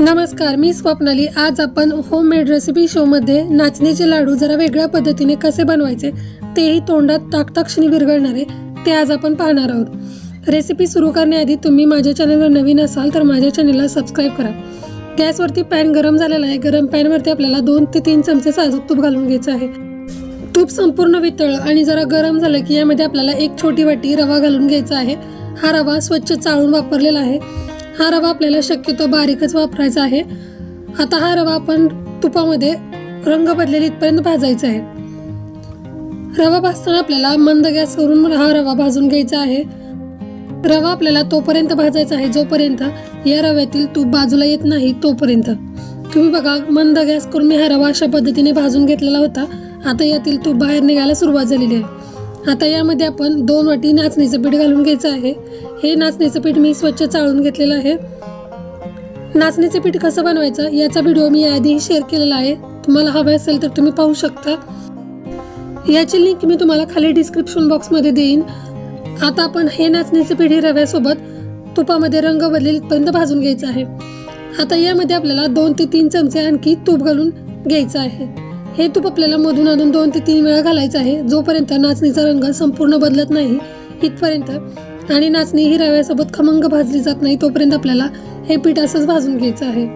नमस्कार मी स्वप्नाली आज आपण होममेड रेसिपी शोमध्ये नाचणीचे लाडू जरा वेगळ्या पद्धतीने कसे बनवायचे तेही तोंडात ताकताक्षणी विरघळणारे ते आज आपण पाहणार आहोत. रेसिपी सुरू करण्याआधी तुम्ही माझ्या चॅनलवर नवीन असाल तर माझ्या चॅनलला सबस्क्राईब करा. गॅसवरती पॅन गरम झालेला आहे. गरम पॅनवरती आपल्याला दोन ते तीन चमचे साजूक तूप घालून घ्यायचं आहे. तूप संपूर्ण वितळ आणि जरा गरम झालं की यामध्ये आपल्याला एक छोटी वाटी रवा घालून घ्यायचा आहे. हा रवा स्वच्छ चाळून वापरलेला आहे. हा रवा आपल्याला शक्यतो बारीकच वापरायचा आहे. आता हा रवा आपण तुपामध्ये रंग बदलेली इथपर्यंत भाजायचा आहे. रवा भाजताना आपल्याला मंद गॅसवरून हा रवा भाजून घ्यायचा आहे. रवा आपल्याला तोपर्यंत भाजायचा आहे जोपर्यंत या रव्यातील तूप बाजूला येत नाही तोपर्यंत. तुम्ही बघा मंद गॅस करून मी हा रवा अशा पद्धतीने भाजून घेतलेला होता. आता यातील तूप बाहेर निघायला सुरुवात झालेली आहे. आता यामध्ये आपण दोन वाटी नाचणीचं पीठ घालून घ्यायचं आहे. हे नाचणीचं पीठ मी स्वच्छ चाळून घेतलेलं आहे. नाचणीचं पीठ कसं बनवायचं याचा व्हिडिओ मी याआधीही शेअर केलेला आहे. तुम्हाला हवा असेल तर तुम्ही पाहू शकता. याची लिंक मी तुम्हाला खाली डिस्क्रिप्शन बॉक्समध्ये देईन. आता आपण हे नाचणीचं पीठ हे रव्यासोबत तुपामध्ये रंग बदलेपर्यंत भाजून घ्यायचं आहे. आता यामध्ये आपल्याला दोन ते तीन चमचे आणखी तूप घालून घ्यायचं आहे. हे तूप आपल्याला मधून अधून दोन ते तीन वेळा घालायचं आहे. जोपर्यंत नाचणीचा रंग संपूर्ण बदलत नाही इथपर्यंत आणि नाचणी ही रव्यासोबत खमंग भाजली जात नाही तोपर्यंत आपल्याला हे पीठ असंच भाजून घ्यायचं आहे.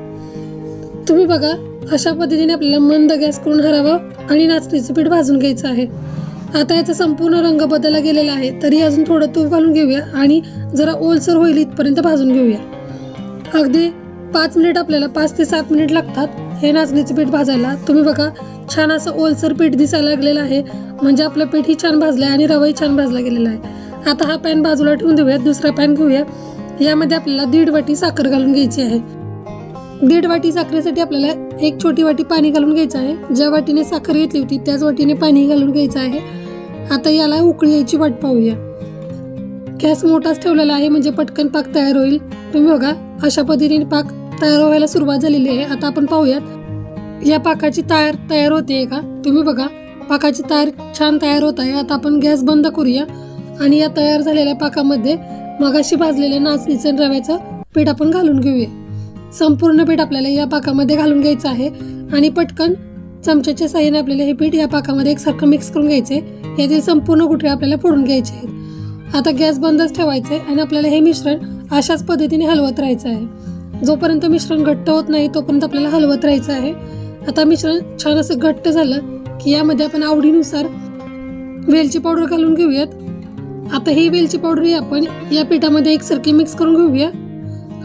तुम्ही बघा अशा पद्धतीने आपल्याला मंद गॅस करून हरावा आणि नाचणीचं पीठ भाजून घ्यायचं आहे. आता याचा संपूर्ण रंग बदलला गेलेला आहे तरी अजून थोडं तूप घालून घेऊया आणि जरा ओलसर होईल इथपर्यंत भाजून घेऊया. अगदी पाच मिनिट आपल्याला पाच ते सात मिनिट लागतात हे नाचणीचं पीठ भाजायला. तुम्ही बघा छान असं ओलसर पीठ दिसायला लागलेलं आहे. म्हणजे आपलं पीठही छान भाजलं आहे आणि रवाही छान भाजला गेलेला आहे. आता हा पॅन बाजूला ठेवून देऊया दुसरा पॅन घेऊया. यामध्ये आपल्याला दीड वाटी साखर घालून घ्यायची आहे. दीड वाटी साखरेसाठी आपल्याला एक छोटी वाटी पाणी घालून घ्यायचं आहे. ज्या वाटीने साखर घेतली होती त्याच वाटीने पाणी घालून घ्यायचं आहे. आता याला उकळी यायची वाट पाहूया. गॅस मोठाच ठेवलेला आहे म्हणजे पटकन पाक तयार होईल. तुम्ही बघा अशा पद्धतीने पाक तयार व्हायला सुरुवात झालेली आहे. आता आपण पाहूयात या पाकाची तयार तयार होते का? तुम्ही बघा पाकाची तयार छान तयार होत आहे. आता आपण गॅस बंद करूया. आणि या तयार झालेल्या पाकामध्ये मगाशी भाजलेल्या नाचणीचं रव्याचं पीठ आपण घालून घेऊया. संपूर्ण पीठ आपल्याला या पाकामध्ये घालून घ्यायचं आहे आणि पटकन चमच्याच्या साह्याने आपल्याला हे पीठ या पाकामध्ये एकसारखं मिक्स करून घ्यायचे यातील संपूर्ण गुठळे आपल्याला फोडून घ्यायचे आहेत. आता गॅस बंदच ठेवायचे आहे आणि आपल्याला हे मिश्रण अशाच पद्धतीने हलवत राहायचं आहे. जोपर्यंत मिश्रण घट्ट होत नाही तोपर्यंत आपल्याला हलवत राहायचं आहे. आता मिश्रण छान असं घट्ट झालं की यामध्ये आपण आवडीनुसार वेलची पावडर घालून घेऊयात. आता ही वेलची पावडर ही आपण या पिठामध्ये एकसारखी मिक्स करून घेऊया.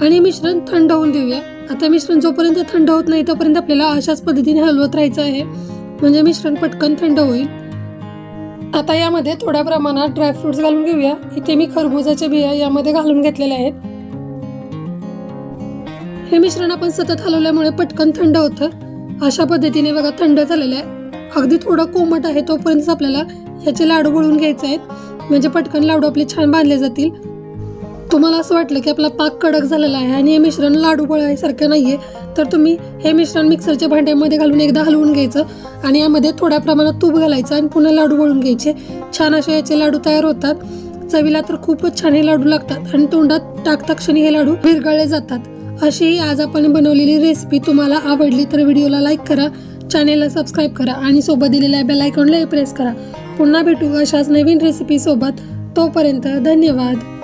आणि मिश्रण थंड होऊन देऊया. आता मिश्रण जोपर्यंत थंड होत नाही तोपर्यंत आपल्याला अशाच पद्धतीने हलवत राहायचं आहे. म्हणजे मिश्रण पटकन थंड होईल. आता यामध्ये थोड्या प्रमाणात ड्रायफ्रुट्स घालून घेऊया. इथे मी खरबुजाच्या बिया यामध्ये घालून घेतलेल्या आहेत. हे मिश्रण आपण सतत हलवल्यामुळे पटकन थंड होतं. अशा पद्धतीने बघा थंड झालेलं आहे. अगदी थोडं कोमट आहे तोपर्यंत आपल्याला याचे लाडू वळून घ्यायचे आहेत. म्हणजे पटकन लाडू आपले छान बांधले जातील. तुम्हाला असं वाटलं की आपला पाक कडक झालेला आहे आणि हे मिश्रण लाडू वळवायसारखं नाही आहे तर तुम्ही हे मिश्रण मिक्सरच्या भांड्यामध्ये घालून एकदा हलवून घ्यायचं आणि यामध्ये थोड्या प्रमाणात तूप घालायचं आणि पुन्हा लाडू वळून घ्यायचे. छान असे याचे लाडू तयार होतात. चवीला तर खूपच छान हे लाडू लागतात आणि तोंडात टाकता क्षणी हे लाडू विरघळले जातात. अशी आज आपण बनवलेली रेसिपी तुम्हाला आवडली तर व्हिडिओला लाईक करा चॅनेलला सबस्क्राईब करा आणि सोबत दिलेल्या बेल आयकॉनलाही प्रेस करा. पुन्हा भेटू अशाच नवीन रेसिपीसोबत तोपर्यंत धन्यवाद.